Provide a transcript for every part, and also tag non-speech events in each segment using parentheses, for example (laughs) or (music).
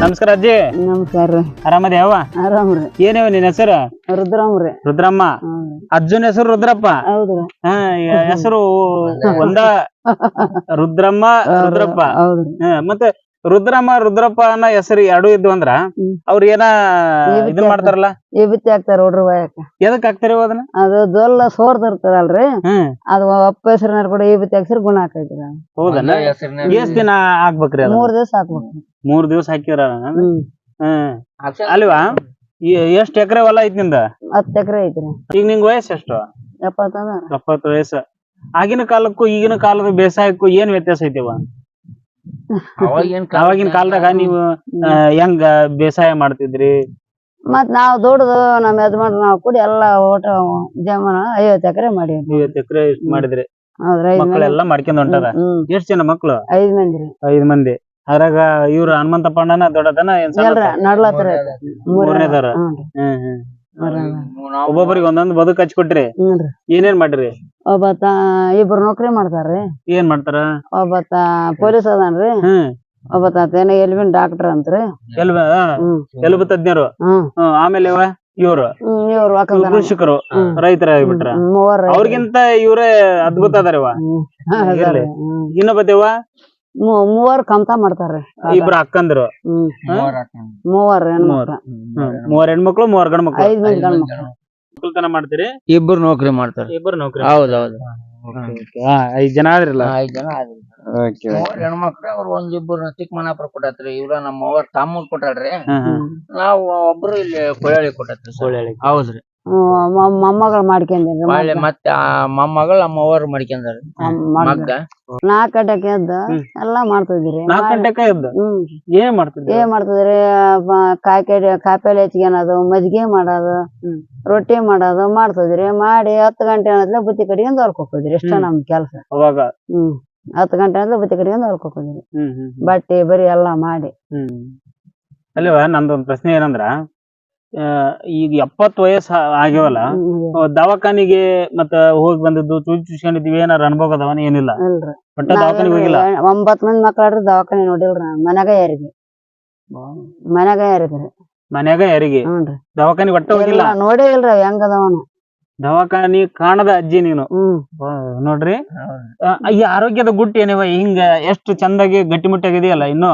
ನಮಸ್ಕಾರ ಅಜ್ಜಿ. ನಮಸ್ಕಾರ ರೀ. ಆರಾಮದೇ ಯಾವ ಆರಾಮ್ರಿ ಏನೇವ ನಿನ್ನ ಹೆಸರು? ರುದ್ರಾಮ್ರಿ ರುದ್ರಮ್ಮ. ಅಜ್ಜನ ಹೆಸರು ರುದ್ರಪ್ಪ. ಹೌದ್ರಿ ಹಾ ಹೆಸರು ಒಂದ (laughs) ರುದ್ರಮ್ಮ ರುದ್ರಪ್ಪ. ಹೌದ್ರಿ ಹಾ, ಮತ್ತೆ ರುದ್ರಮ್ಮ ರುದ್ರಪ್ಪ ಅನ್ನೋ ಹೆಸರು ಎರಡು ಇದ್ವು ಅಂದ್ರ. ಅವ್ರ ಏನ ಇದನ್ ಮಾಡ್ತಾರಲ್ಲ? ಈ ಬಿತ್ತಿ ಹಾಕ್ತಾರ ಹುಡ್ರ ಬಾಯಕ. ಎದಕ್ ಹಾಕ್ತಾರ ಅದನ್ನ? ಅದು ದೊಲ್ಲ ಸೋರ್ದಿರ್ತದಲ್ರಿ ಹ್ಮ್. ಅದು ಅಪ್ಪ ಹೆಸರಿನಾರ ಕೂಡ ಈ ಬಿತ್ತಿ ಹಾಕ್ಸಿರ್ ಗುಣ ಹಾಕೈತಿ. ಹೌದಲ್ಲ ಎಷ್ಟ್ ದಿನ ಹಾಕ್ಬೇಕ್ರಿ ಅದ ಮೂರ್ ದಿವಸ ಹಾಕ್ಬೇಕು. ಮೂರ್ ದಿವಸ ಹಾಕಿರ ಅಲ್ವಾ? ಎಷ್ಟ್ ಎಕರೆ ಹೊಲ ಐತಿ ನಿಂದ? ಹತ್ತ್ ಎಕರೆ ಐತ್ರಿ. ಈಗ ನಿಂಗ್ ವಯಸ್ಸು ಎಷ್ಟು? ಎಪ್ಪತ್ತ ಎಪ್ಪತ್ತು ವಯಸ್ಸು. ಆಗಿನ ಕಾಲಕ್ಕೂ ಈಗಿನ ಕಾಲದ ಬೇಸಾಯಕ್ಕೂ ಏನ್ ವ್ಯತ್ಯಾಸ ಐತಿವ? ಅವಾಗಿನ ಕಾಲದಾಗ ನೀವು ಆ, ಹೆಂಗ ಬೇಸಾಯ ಮಾಡ್ತಿದ್ರಿ? ಮತ್ ನಾವ್ ದುಡ್ದು ನಮ್ ಯಜಮಾನ್ರು ನಾವ್ ಕೂಡಿ ಎಲ್ಲಾ ಓಟ ಜಮನ ಐವತ್ ಎಕರೆ ಮಾಡಿ ಐವತ್ತು ಎಕರೆ ಇಷ್ಟ್ ಮಾಡಿದ್ರಿ? ಹೌದ್ರಿ ಐದ್ ಮಂದಿ. ಮಕ್ಕಳೆಲ್ಲ ಮಾಡ್ಕೊಂಡ್ ಹೊಂಟಾರ? ಹ್ಮ್ ಎಷ್ಟ್ ಜನ ಮಕ್ಳು? ಐದ್ ಮಂದಿ ರೀ. ಐದ್ ಮಂದಿ. ಅದ್ರಾಗ ಇವ್ರ ಹನುಮಂತ ಅಣ್ಣನ ದೊಡ್ಡದನ ಏನ್ ಎಲ್ರ ನಡ್ಲತ್ತರ ಮೂರನೇದವ್ರ. ಹ್ಮ್ ಹ್ಮ್ ಒಬ್ಬೊಬ್ಬರಿಗೆ ಒಂದೊಂದ್ ಬದುಕ್ ಹಚ್ಕೊಟ್ರಿ. ಏನೇನ್ ಮಾಡ್ರಿ? ಒಬ್ಬತ್ತ ಇಬ್ರು ನೌಕರಿ ಮಾಡ್ತಾರ್ರಿ. ಏನ್ ಮಾಡ್ತಾರ? ಒಬ್ಬಾತ ಪೊಲೀಸ್ ಅದಾನ್ರಿ. ಹ್ಮ್. ಒಬ್ಬತ್ತ ಏನೋ ಎಲ್ವಿನ್ ಡಾಕ್ಟರ್ ಅಂತ್ರಿ. ಎಲ್ಬ ಹ್ಮ್. ಎಲುಬು ತಜ್ಞರು? ಹ್ಮ್. ಹ್ಮ್ ಆಮೇಲೆ ಇವ ಇವ್ರು? ಹ್ಮ್ ಇವ್ರು ಕೃಷಿಕರು ರೈತರ ಆಗ್ಬಿಟ್ರ? ಅವ್ರಿಗಿಂತ ಇವ್ರೇ ಅದ್ಭುತ ಅದಾರ ಇವ. ಇರ್ಲಿ. ಇನ್ನೊಬ್ಬತ್ತೇವ ಮೂವರ್ ಕಮ್ತಾ ಮಾಡ್ತಾರ್ರಿ. ಇಬ್ರು ಅಕ್ಕಂದ್ರು. ಹ್ಮ್. ಮೂವರ್ ಹೆಣ್ಮಕ್ಳ. ಮೂವರ್. ಹೆಣ್ಮಕ್ಳು ಮೂವರ್ ಗಂಡ್ ಮಕ್ಳು ಐದ್ ಮಂದಿ ಗಂಡ್ ಮಕ್ಳು ಒಕ್ಕಲ್ತನ ಮಾಡ್ತೀರಿ? ಇಬ್ರು ನೌಕರಿ ಮಾಡ್ತಾರೆ. ಇಬ್ಬರು ನೌಕರಿ ಹೌದೌದು. ಹೌದ್ ಐದ್ ಜನ ಆದ್ರಲ್ಲ? ಐದ್ ಜನ ಆದ್ರಿ. ಹೆಣ್ಮಕ್ಳ ಹೆಣ್ಮಕ್ಳು ಅವ್ರ ಒಂದಿಬ್ರು ಚಿಕ್ಕಮನಾಪುರ ಕೊಟ್ಟತ್ರಿ. ಇವ್ರ ನಮ್ಮ ಅವ್ರ ತಮ್ಮ ಕೊಟ್ಟಾಳ್ರಿ ನಾವು ಒಬ್ರು ಇಲ್ಲಿ ಕೊಳ್ಳಿ ಕೊಟ್ಟತ್ರಿ ಕೊಳ್ಳಿ. ಹೌದ್ರಿ. ಮೊಮ್ಮಗಳು ಮಾಡ್ಕೊಂಡೇನ್ರಿ ಹೊಳ್ಳಿ ಮತ್ತೆ ಆ ಮೊಮ್ಮಗಳು ನಮ್ಮ ಅವ್ರು ಮಾಡ್ಕೊಂಡಾರ ಮಗ್ಗ. ನಾಲ್ಕ್ ಗಂಟೆಗೆ ಎದ್ದ ಹ್ಮ್. ಎಲ್ಲಾ ಮಾಡ್ತಿದ್ರಿ. ನಾಲ್ಕ್ ಗಂಟೆಕ ಎದ್ದು? ಹ್ಮ್. ಏನ್ ಮಾಡ್ತಿದ್ರಿ? ಏನ್ ಮಾಡ್ತಿದ್ರಿ? ಕಾಯಿ ಕಡಿ ಕಾಯಿಪಲ್ಲೆ ಹೆಚ್ಕೊಳೋದು ಮಜ್ಜಿಗೆ ಮಾಡೋದು ರೊಟ್ಟಿ ಮಾಡೋದು ಮಾಡ್ತಿದ್ರಿ. ಮಾಡಿ ಹತ್ತು ಗಂಟೆ ಅನ್ನತ್ಲೆ ಬುತ್ತಿ ಹೊಲ್ಕ್ ಹೋಗ್ತಿದ್ರಿ ಇಷ್ಟ. ನಮ್ ಕೆಲ್ಸ. ಅವಾಗ? ಹ್ಮ್. ಹತ್ತು ಗಂಟೆ ಅಂದ್ರೆ ಬುತ್ತಿ ಹೋಗ್ತಿದ್ರಿ ಹ್ಮ್ ಹ್ಮ್ ಬಟ್ಟೆ ಬರಿ ಎಲ್ಲಾ ಮಾಡಿ. ಹ್ಮ್. ಅಲ್ವಾ ನಂದೊಂದ್ ಪ್ರಶ್ನೆ ಏನಂದ್ರ ಆ, ಈಗ ಎಪ್ಪತ್ತು ವಯಸ್ಸು ಆಗ್ಯವಲ್ಲ ಆ, ದವಾಖಾನಿಗೆ ಮತ್ತ ಹೋಗಿ ಬಂದಿದ್ದು ಚೂಚಿ ಚುಚ್ಕೊಂಡಿದ್ವಿ ಏನಾರ ಅನುಭವ ಅದಾವನ ಏನಿಲ್ಲ ಇಲ್ರಿ. ಒಟ್ಟ ದವಾಖಾನಿಗೆ ಹೋಗಿಲ್ಲ? ನಾವೇನ್ರಿ ಒಂಬತ್ ಮಂದಿ ಮಕ್ಳಾಡ್ರಿ ದವಾಖಾನೆ ನೋಡಿಲ್ರಿ ನಾನ್. ಮನ್ಯಾಗ ಯಾರಿಗೆ. ಮನ್ಯಾಗ ಯಾರಿದ್ರಿ ಮನ್ಯಾಗ ಯಾರಿಗೆ? ಹ್ಞೂನ್ರಿ. ದವಾಖಾನಿಗೆ ಒಟ್ಟ ಹೋಗಿಲ್ಲ? ನೋಡೇ ಇಲ್ರಿ ಹೆಂಗ್ ಅದಾವನ. ದವಾಖಾನಿ ಕಾಣದ ಅಜ್ಜಿ ನೀನು. ವಾ, ನೋಡ್ರಿ. ಆ, ಈ ಆರೋಗ್ಯದ ಗುಟ್ಟು ಏನಿವ? ಹಿಂಗ ಎಷ್ಟು ಚಂದಾಗಿ ಗಟ್ಟಿಮುಟ್ಟಾಗಿದೆಯಲ್ಲ ಇನ್ನು?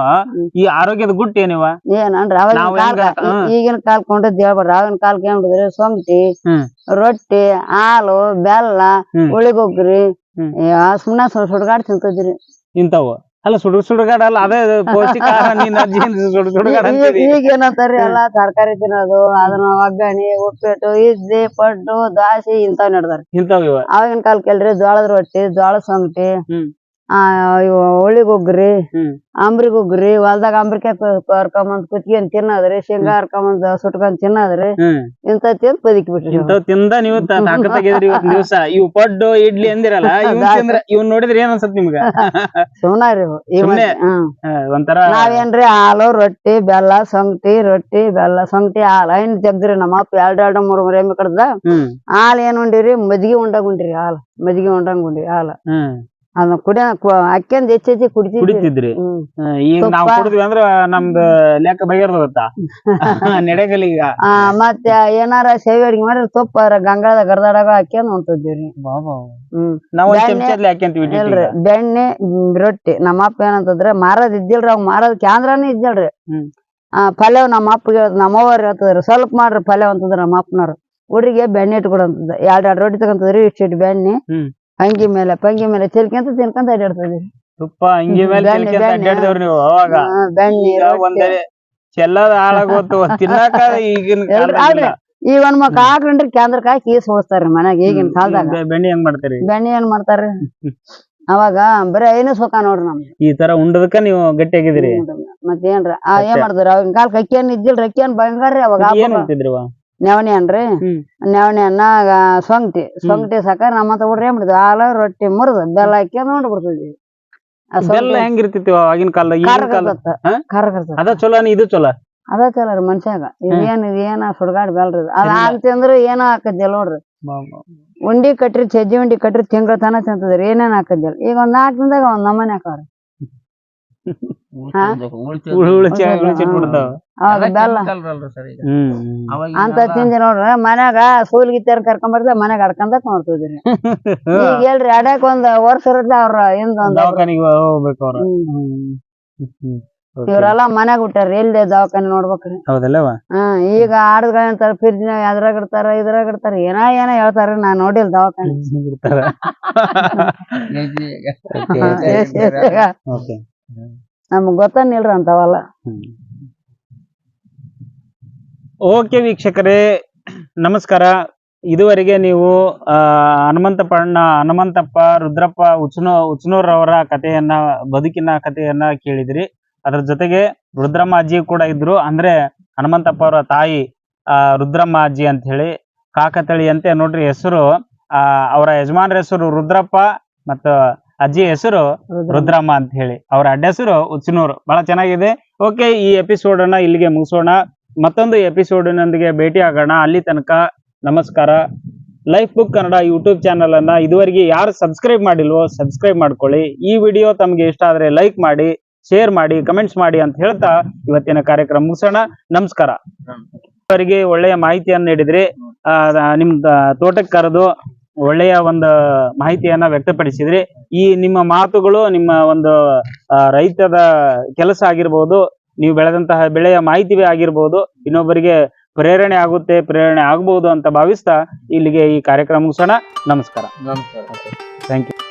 ಈ ಆರೋಗ್ಯದ ಗುಟ್ಟು ಏನಿವ? ಏನನ್ರಿ ಅವಾಗಿನ ನಾವ್ ಕಾಲ ಹೆಂಗ- ಹ್ಮ್. ಈಗಿನ ಕಾಲ್ ಕೊಂಡದ್ ಹೇಳ್ಬೇಡ್ರಿ. ಕಾಲಕ್ಕೆ ಏನ್ ಮಾಡಿದ್ರಿ? ಸೊಂಟಿ ಹ್ಮ್. ರೊಟ್ಟಿ ಹಾಲು ಬೆಲ್ಲ ಹ್ಮ್. ಉಳಿಗೊಗ್ರಿ ಹ್ಮ್. ಸುಮ್ನ ಸುಡ್ಗಾಡ್ ತಿಂತಿದ್ರಿ. ಇಂಥವು. ಅಲ್ಲ ಸುಡು ಸುಡುಗಾಡ ಅಲ್ಲ ಅದೇ ಪೌಷ್ಟಿಕ (laughs) ನೀನ್ ಅಜ್ಜಿ ಏನ್ ಸುಡು ಸುಡುಗಾಡ ಈಗ ಏನಂತಾರ್ರಿ ಎಲ್ಲಾ ತರಕಾರಿ ತಿನ್ನೋದು ಅದನ್ನ ಒಗ್ಗರಣೆ ಉಪ್ಪಿಟ್ಟು ಇಡ್ಲಿ ಪಡ್ಡು ದಾಸಿ ಇಂತಾವ್ ನಡ್ದಾರ ಇಂತವ್ ಇವ. ಆಗಿನ ಕಾಲ ಕೇಳ್ರಿ ಜೋಳದ ರೊಟ್ಟಿ ಜೋಳದ ಸೊಂಟಿ ಹ್ಮ್. ಅಂಬ್ರಿಗೊಗ್ರಿ ಹೊಲ್ದಾಗ ಅಂಬ್ರಿಕಾಯಿ ಹರ್ಕೊಂಬಂದ್ ಕುತ್ಕೊಂಡ್ ತಿನ್ನೋದ್ರಿ ಶೇಂಗಾ ಹರ್ಕೊಂಬಂದ್ ಸುಟ್ಕೊಂಡ್ ತಿನ್ನೋದ್ರಿ ಇಂತ ತಿಂದ್ ಬದುಕಿ ಬಿಟ್ರಿ ಇಂಥವ್ ತಿಂದ ನೀವು ತಾಕತ್ತಾಗಿದ್ರಿ ಇವತ್ ದಿವಸ. ಇವು ಪಡ್ಡು ಇಡ್ಲಿ ಅಂದಿರಲ್ಲ (laughs) ಇವ್ ನೋಡಿದ್ರೆ ಏನ್ ಅನ್ಸತ್ ನಿಮ್ಗ? (laughs) ಸುಮ್ನಾರಿ ಒಂಥರ ನಾವೇನ್ರಿ ಹಾಲು ರೊಟ್ಟಿ ಬೆಲ್ಲ ಸೊಂಟಿ ರೊಟ್ಟಿ ಬೆಲ್ಲ ಸೊಂಟಿ ಹಾಲು. ಐನ್ ತೆಗ್ದ್ರಿ ನಮ್ಮ ಅಪ್ಪ ಎರಡ್ ಎರಡು ಮೂರ್ ಮೂರ್ ಎಮ್ಮೆ ಕಡ್ದ ಹಾಲ್ ಏನ್ ಉಂಡಿರಿ? ಮಜ್ಜಿಗೆ ಉಂಡಾಗ ಉಂಡ್ರಿ ಹಾಲು. ಮಜ್ಜಿಗೆ ಉಂಡಂಗ್ ಉಂಡಿ ಹಾಲು. ಅದನ್ನ ಕುಡಿಯ ಅಕ್ಕಿಂದ ಹೆಚ್ಚೆಚ್ಚಿ ಕುಡಿತಿದ್ರಿ. ಈಗ ನಾವ್ ಕುಡಿದ್ವಿ ಅಂದ್ರ ನಮ್ದ ಲೆಕ್ಕ ಬಗೆರ್ದ (laughs) ಆ ಮತ್ತೆ ಏನಾರ ಸೇವೆ ಅಡಿಗೆ ಮಾಡಿದ್ರೆ ತುಪ್ಪ ಗಂಗಾಳದ ಗರ್ದಾಡಾಗ ಹಾಕ್ಯಂದ್ ಹಾಕ್ಯಂತೀವಿ ಇಲ್ರಿ ಬೆಣ್ಣೆ ರೊಟ್ಟಿ. ನಮ್ಮ ಅಪ್ಪ ಏನಂತಂದ್ರೆ ಮಾರದ್ ಇದ್ದಿಲ್ರಿ ಅವ್ ಮಾರದ್ ಕ್ಯಾಂದ್ರಾನೇ ಇದ್ದಿಲ್ರಿ. ಆ ಪಲ್ಯವ್ ನಮ್ಮ ಅಪ್ಪಗೆ ನಮ್ಮವ್ರು ಹೇಳ್ತದ್ರಿ ಸ್ವಲ್ಪ ಮಾಡ್ರಿ ಪಲ್ಯ ಅಂತಂದ್ರ ನಮ್ಮ ಅಪ್ಪನವ್ರು. ಹುಡುಗಿಗೆ ಬೆಣ್ಣೆ ಇಟ್ಕೊಡು ಅಂತಂದ ಎರಡ್ ಎರಡ್ ರೊಟ್ಟಿ ತಗೊಂತದ್ರಿ ಇಷ್ಟ್ ಇಷ್ಟ್ ಬೆಣ್ಣೆ. ಅಂಗಿ ಮೇಲೆ ಪಂಗಿ ಮೇಲೆ ಚಿಲ್ಕೊಂತ ತಿನ್ಕೊಂತ ಅಡ್ಯಾಡ್ತದ್ರಿ ತುಪ್ಪ ಮೇಲೆ ಬೆಣ್ಣೆ- ತಿನ್ಕೊಂತ ಬೆಣ್ಣೆ. ಅಡ್ಡಾಡ್ದೇವ್ರಿ ನೀವು ಅವಾಗ. ಬೆಣ್ಣೆ ಈಗ ರೊಟ್ಟಿ. ಒಂದೇ ಚೆಲ್ಲದ ಹಾಳಾಗೋತು (laughs) ತಿನ್ನಾಕ ಈಗಿನ ಎಲ್ರು ಕಾಲದಾಗ ಆಡ್ರಿ ಈಗ ಒಂದ್ ಮಕ್ ಹಾಕ್ರಿ ಕ್ಯಾಂದ್ರಕ್ ಹಾಕಿ ಈಸ್ ಹೋಸ್ತಾರ್ರಿ ಮನ್ಯಾಗ ಈಗಿನ ಕಾಲದಾಗ. ಬೆ- ಬೆಣ್ಣೆ ಹೆಂಗ್ ಮಾಡ್ತೀರಿ? ಬೆಣ್ಣೆ ಏನ್ ಮಾಡ್ತಾರ್ರಿ (laughs) ಅವಾಗ ಬರೀ ಐನು ಸುಖ ನೋಡ್ರಿ ನಮ್ ಈ ತರ ಉಂಡದಕ್ಕ ನೀವು ಗಟ್ಟಿಯಾಗಿದ್ದೀರಿ. ಮತ್ತೇನ್ರಿ ಆ ಏನ್ ಮಾಡ್ತಾರ? ಅವಾಗಿನ ಕಾಲಕ್ಕೆ ಅಕ್ಕಿ ಏನ್ ಇದ್ದಿಲ್ರಿ ಅಕ್ಕಿ ಏನ್ ಬಂಗಾರ್ರಿ ಅವಾಗ ಏನ್ ಅಂತಿದ್ರಿವ ನೆವಣಿ ಅನ್ರಿ. ನೆವಣಿ ಅನ್ನ ಸೊಂಗ್ಟಿ ಸೊಂಗ್ಟಿ ಸಾಕಾರ ನಮ್ಮ ಹುಡ್ರಿ ಏನ್ ಮಾಡಿದ್ವಿ? ಹಾಲು ರೊಟ್ಟಿ ಮುರಿದು ಬೆಲ್ಲ ಹಾಕಿ ನೋಡಿ ಬೆಲ್ಲ ಹೆಂಗ್ ಆಗಿನ ಕಾಲ ಅದ ಚಲೋ ಇದು ಚಲೋ? ಅದ ಚಲೋ ರೀ ಮನ್ಷಾಗ ಇದೇನ್ ಇದೇನ ಸುಡ್ಗಾಡ್ ಬೆಲ್ರಿ ಅದ ಅದ್ ಇಲ್ಲ. ಹಾಲ್ ತಿಂದ್ರು ಏನ ನೋಡ್ರಿ? ಉಂಡಿ ಕಟ್ರಿ ಸಜ್ಜಿ ಉಂಡಿ ಕಟ್ರಿ ತಿಂಗಳ ತನ ತಿಂತದ್ರಿ. ಏನೇನ್ ಹಾಕದಿಲ್ಲ ಈಗ ಒಂದ್ ನಾಲ್ಕು ದಿನದಾಗ ಒಂದ್ ನಮನೆ ಹಾಕವ್ರಿ. ಅಂತ ತಿಂದಿ ನೋಡ್ರಿ ಮನ್ಯಾಗ ಸೂಲ್ಗಿತ್ತಾರ ಕರ್ಕೊಂಡ್ ಬರ್ತಾ ಮನ್ಯಾಗ ಅಡ್ಕಂದ ನೋಡ್ತಿದ್ರಿ (laughs) ಈಗ ಹೇಳ್ರಿ ಅಡ್ಯಾಕ ಒಂದ್ ವರ್ಷ ಇರುತ್ತೆ ಅವ್ರ. ಇವ್ರೆಲ್ಲಾ ಮನ್ಯಾಗ ಬಿಟ್ಟಾರ ಎಲ್ಲಿ ದವಾಖಾನೆ ನೋಡ್ಬೇಕ್ರಿ. ಹಾ ಈಗ ಆಡದ್ಗಳ ಅಂತಾರ ಫ್ರಿಜ್ ಅದ್ರಾಗ ಇಡ್ತಾರ ಇದ್ರಾಗ ಇಡ್ತಾರ ಏನ ಏನ ಹೇಳ್ತಾರ ನಾ ನೋಡಿಲ್ ದವಾಖಾನೆ. (laughs) (laughs) ನಮ್ಗ್ ಗೊತ್ತನ್ನಿಲ್ರಿ ಅಂತವಲ್ಲ ಓಕೆ ವೀಕ್ಷಕರೇ ನಮಸ್ಕಾರ. ಇದುವರೆಗೆ ನೀವು ಆ, ಹನುಮಂತಪ್ಪಣ್ಣ ಹನುಮಂತಪ್ಪ ರುದ್ರಪ್ಪ ಉಚ್ನೋ ಉಚ್ನೂರವರ ಕಥೆಯನ್ನ ಬದುಕಿನ ಕಥೆಯನ್ನ ಕೇಳಿದ್ರಿ. ಅದ್ರ ಜೊತೆಗೆ ರುದ್ರಮ್ಮ ಅಜ್ಜಿ ಕೂಡ ಇದ್ರು. ಅಂದ್ರೆ ಹನುಮಂತಪ್ಪ ಅವರ ತಾಯಿ ಆ ರುದ್ರಮ್ಮ ಅಜ್ಜಿ ಅಂತ ಹೇಳಿ ಕಾಕತಳಿ ಅಂತೆ ನೋಡ್ರಿ ಹೆಸರು ಅವರ ಯಜಮಾನ್ರ ಹೆಸರು ರುದ್ರಪ್ಪ ಮತ್ತು ಅಜ್ಜಿ ಹೆಸರು ರುದ್ರಮ್ಮ ಅಂತ ಹೇಳಿ ಅವರ ಅಡ್ಡ ಹೆಸರು ಉಚ್ಚನೂರು. ಬಹಳ ಚೆನ್ನಾಗಿದೆ. ಓಕೆ ಈ ಎಪಿಸೋಡ್ ಅನ್ನ ಇಲ್ಲಿಗೆ ಮುಗಿಸೋಣ. ಮತ್ತೊಂದು ಎಪಿಸೋಡ್ ನೊಂದಿಗೆ ಭೇಟಿ ಆಗೋಣ. ಅಲ್ಲಿ ತನಕ ನಮಸ್ಕಾರ. Life Book Kannada YouTube channel ಅನ್ನ ಇದುವರೆಗೆ ಯಾರು ಸಬ್ಸ್ಕ್ರೈಬ್ ಮಾಡಿಲ್ವೋ ಸಬ್ಸ್ಕ್ರೈಬ್ ಮಾಡ್ಕೊಳ್ಳಿ. ಈ ವಿಡಿಯೋ ತಮಗೆ ಇಷ್ಟ ಆದ್ರೆ ಲೈಕ್ ಮಾಡಿ ಶೇರ್ ಮಾಡಿ ಕಮೆಂಟ್ಸ್ ಮಾಡಿ ಅಂತ ಹೇಳ್ತಾ ಇವತ್ತಿನ ಕಾರ್ಯಕ್ರಮ ಮುಗಿಸೋಣ. ನಮಸ್ಕಾರ. ಅವರಿಗೆ ಒಳ್ಳೆಯ ಮಾಹಿತಿಯನ್ನು ನೀಡಿದ್ರಿ. ಆ, ನಿಮ್ ತೋಟಕ್ಕೆ ಕರೆದು ಒಳ್ಳೆಯ ಒಂದು ಮಾಹಿತಿಯನ್ನ ವ್ಯಕ್ತಪಡಿಸಿದ್ರಿ. ಈ ನಿಮ್ಮ ಮಾತುಗಳು ನಿಮ್ಮ ಒಂದು ರೈತದ ಕೆಲಸ ಆಗಿರ್ಬೋದು ನೀವು ಬೆಳೆದಂತಹ ಬೆಳೆಯ ಮಾಹಿತಿ ಆಗಿರ್ಬೋದು ಇನ್ನೊಬ್ಬರಿಗೆ ಪ್ರೇರಣೆ ಆಗುತ್ತೆ ಪ್ರೇರಣೆ ಆಗಬಹುದು ಅಂತ ಭಾವಿಸ್ತಾ ಇಲ್ಲಿಗೆ ಈ ಕಾರ್ಯಕ್ರಮ ಮುಗಿಸೋಣ ನಮಸ್ಕಾರ. ನಮಸ್ಕಾರ. Thank you